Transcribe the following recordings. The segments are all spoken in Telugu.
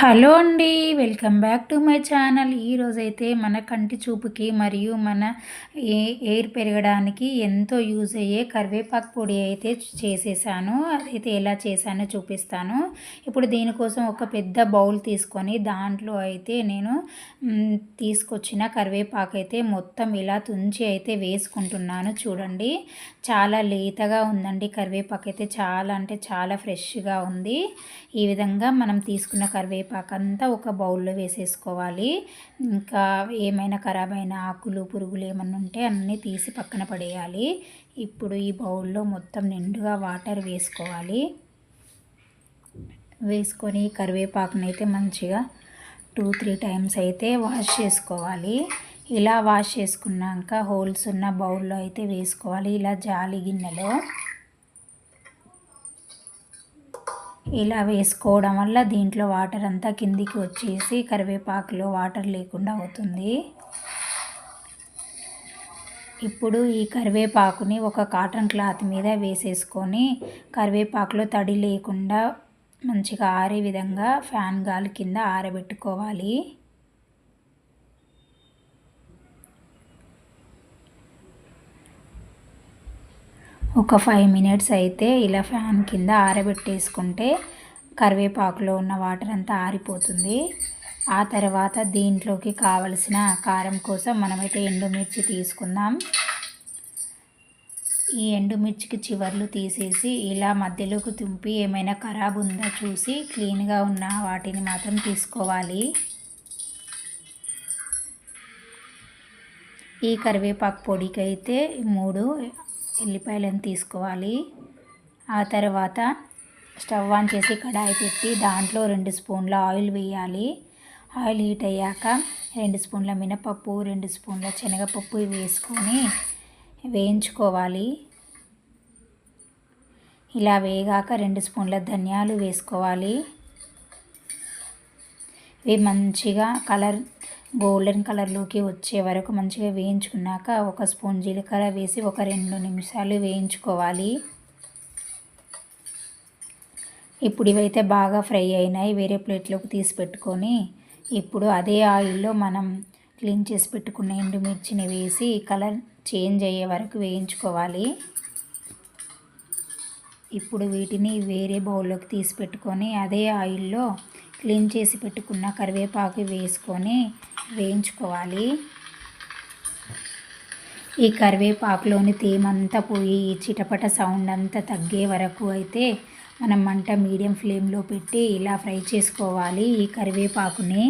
హలో అండి welcome back to my channel. ఈరోజైతే మన కంటి చూపుకి మరియు మన ఏ ఎయిర్ పెరగడానికి ఎంతో యూజ్ అయ్యే కరివేపాకు పొడి అయితే చేసేసాను. అదైతే ఎలా చేశానో చూపిస్తాను. ఇప్పుడు దీనికోసం ఒక పెద్ద బౌల్ తీసుకొని దాంట్లో అయితే నేను తీసుకొచ్చిన కరివేపాకు అయితే మొత్తం ఇలా తుంచి అయితే వేసుకుంటున్నాను. చూడండి చాలా లేతగా ఉందండి కరివేపాకు అయితే చాలా అంటే చాలా ఫ్రెష్గా ఉంది. ఈ విధంగా మనం తీసుకున్న కరివేపాకు అంతా ఒక బౌల్లో వేసేసుకోవాలి. ఇంకా ఏమైనా ఖరాబ్ అయిన ఆకులు పురుగులు ఏమైనా ఉంటే అన్నీ తీసి పక్కన పడేయాలి. ఇప్పుడు ఈ బౌల్లో మొత్తం నిండుగా వాటర్ వేసుకోవాలి. వేసుకొని కరివేపాకుని అయితే మంచిగా టూ త్రీ టైమ్స్ అయితే వాష్ చేసుకోవాలి. ఇలా వాష్ చేసుకున్నాక హోల్స్ ఉన్న బౌల్లో అయితే వేసుకోవాలి. ఇలా జాలి గిన్నెలో. ఇలా వేసుకోవడం వల్ల దీంట్లో వాటర్ అంతా కిందికి వచ్చేసి కరివేపాకులో వాటర్ లేకుండా అవుతుంది. ఇప్పుడు ఈ కరివేపాకుని ఒక కాటన్ క్లాత్ మీద వేసేసుకొని కరివేపాకులో తడి లేకుండా మంచిగా ఆరే విధంగా ఫ్యాన్ గాలి కింద ఆరబెట్టుకోవాలి. ఒక ఫైవ్ మినిట్స్ అయితే ఇలా ఫ్యాన్ కింద ఆరబెట్టేసుకుంటే కరివేపాకులో ఉన్న వాటర్ అంతా ఆరిపోతుంది. ఆ తర్వాత దీంట్లోకి కావలసిన కారం కోసం మనమైతే ఎండుమిర్చి తీసుకుందాం. ఈ ఎండుమిర్చికి చివర్లు తీసేసి ఇలా మధ్యలోకి తుంపి ఏమైనా ఖరాబ్ ఉందా చూసి క్లీన్గా ఉన్న వాటిని మాత్రం తీసుకోవాలి. ఈ కరివేపాకు పొడికి అయితే మూడు ఎల్లిపాయలను తీసుకోవాలి. ఆ తర్వాత స్టవ్ ఆన్ చేసి కడాయి పెట్టి దాంట్లో రెండు స్పూన్ల ఆయిల్ వేయాలి. ఆయిల్ హీట్ అయ్యాక రెండు స్పూన్ల మినపప్పు రెండు స్పూన్ల శనగపప్పు వేసుకొని వేయించుకోవాలి. ఇలా వేగాక రెండు స్పూన్ల ధనియాలు వేసుకోవాలి. ఇవి మంచిగా కలర్ గోల్డెన్ కలర్లోకి వచ్చే వరకు మంచిగా వేయించుకున్నాక ఒక స్పూన్ జీలకర్ర వేసి ఒక రెండు నిమిషాలు వేయించుకోవాలి. ఇప్పుడు ఇవైతే బాగా ఫ్రై అయినాయి వేరే ప్లేట్లోకి తీసి పెట్టుకొని. ఇప్పుడు అదే ఆయిల్లో మనం క్లీన్ చేసి పెట్టుకున్న ఎండుమిర్చిని వేసి కలర్ చేంజ్ అయ్యే వరకు వేయించుకోవాలి. ఇప్పుడు వీటిని వేరే బౌల్లోకి తీసి పెట్టుకొని అదే ఆయిల్లో క్లీన్ చేసి పెట్టుకున్న కరివేపాకు వేసుకొని వేయించుకోవాలి. ఈ కరివేపాకులోని తేమంతా పోయి చిటపట సౌండ్ అంతా తగ్గే వరకు అయితే మనం మంట మీడియం ఫ్లేమ్లో పెట్టి ఇలా ఫ్రై చేసుకోవాలి ఈ కరివేపాకుని.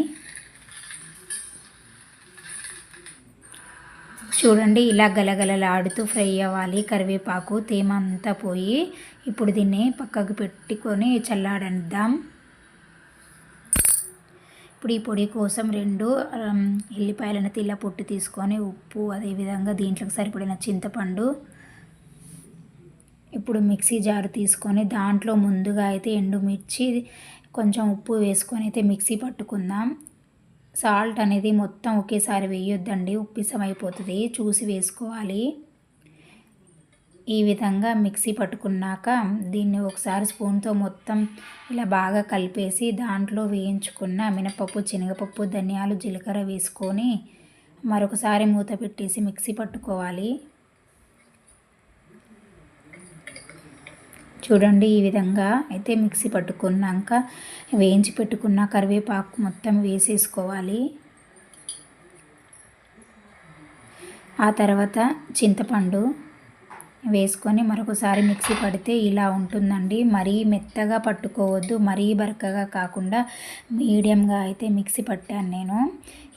చూడండి ఇలా గలగలలాడుతూ ఫ్రై అవ్వాలి. కరివేపాకు తేమ అంతా పోయి ఇప్పుడు దీన్ని పక్కకు పెట్టుకొని చల్లాడనిద్దాం. ఇప్పుడు ఈ పొడి కోసం రెండు ఎల్లిపాయలను తిల్ల పొట్టు తీసుకొని ఉప్పు అదేవిధంగా దీంట్లోకి సరిపడిన చింతపండు ఇప్పుడు మిక్సీ జారు తీసుకొని దాంట్లో ముందుగా అయితే ఎండుమిర్చి కొంచెం ఉప్పు వేసుకొని అయితే మిక్సీ పట్టుకుందాం. సాల్ట్ అనేది మొత్తం ఒకేసారి వేయొద్దండి ఉప్పిసం అయిపోతుంది చూసి వేసుకోవాలి. ఈ విధంగా మిక్సీ పట్టుకున్నాక దీన్ని ఒకసారి స్పూన్తో మొత్తం ఇలా బాగా కలిపేసి దాంట్లో వేయించుకున్న మినపప్పు శనగపప్పు ధనియాలు జీలకర్ర వేసుకొని మరొకసారి మూత పెట్టేసి మిక్సీ పట్టుకోవాలి. చూడండి ఈ విధంగా అయితే మిక్సీ పట్టుకున్నాక వేయించి పెట్టుకున్న కరివేపాకు మొత్తం వేసేసుకోవాలి. ఆ తర్వాత చింతపండు వేసుకొని మరొకసారి మిక్సీ పడితే ఇలా ఉంటుందండి. మరీ మెత్తగా పట్టుకోవద్దు మరీ బరకగా కాకుండా మీడియంగా అయితే మిక్సీ పట్టాను నేను.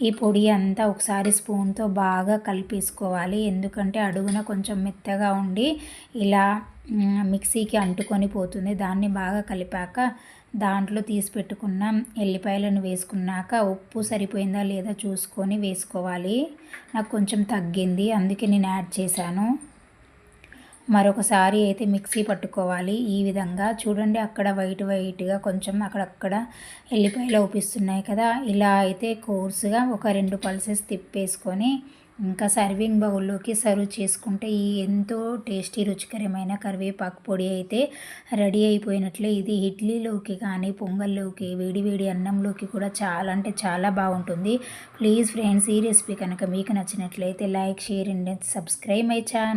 ఈ పొడి అంతా ఒకసారి స్పూన్తో బాగా కలిపేసుకోవాలి. ఎందుకంటే అడుగున కొంచెం మెత్తగా ఉండి ఇలా మిక్సీకి అంటుకొని పోతుంది. దాన్ని బాగా కలిపాక దాంట్లో తీసి పెట్టుకున్న ఎల్లిపాయలను వేసుకున్నాక ఉప్పు సరిపోయిందా లేదా చూసుకొని వేసుకోవాలి. నాకు కొంచెం తగ్గింది అందుకే నేను యాడ్ చేశాను. మరొకసారి అయితే మిక్సీ పట్టుకోవాలి. ఈ విధంగా చూడండి అక్కడ వైట్ వైట్గా కొంచెం అక్కడక్కడ ఎల్లిపాయలు అవుపిస్తున్నాయి కదా. ఇలా అయితే కోర్సుగా ఒక రెండు పల్సెస్ తిప్పేసుకొని ఇంకా సర్వింగ్ బౌల్లోకి సర్వ్ చేసుకుంటే ఈ ఎంతో టేస్టీ రుచికరమైన కరివేపాకు పొడి అయితే రెడీ అయిపోయినట్లే. ఇది ఇడ్లీలోకి కానీ పొంగల్లోకి వేడి వేడి అన్నంలోకి కూడా చాలా అంటే చాలా బాగుంటుంది. ప్లీజ్ ఫ్రెండ్స్ ఈ రెసిపీ కనుక మీకు నచ్చినట్లయితే like share and subscribe my channel.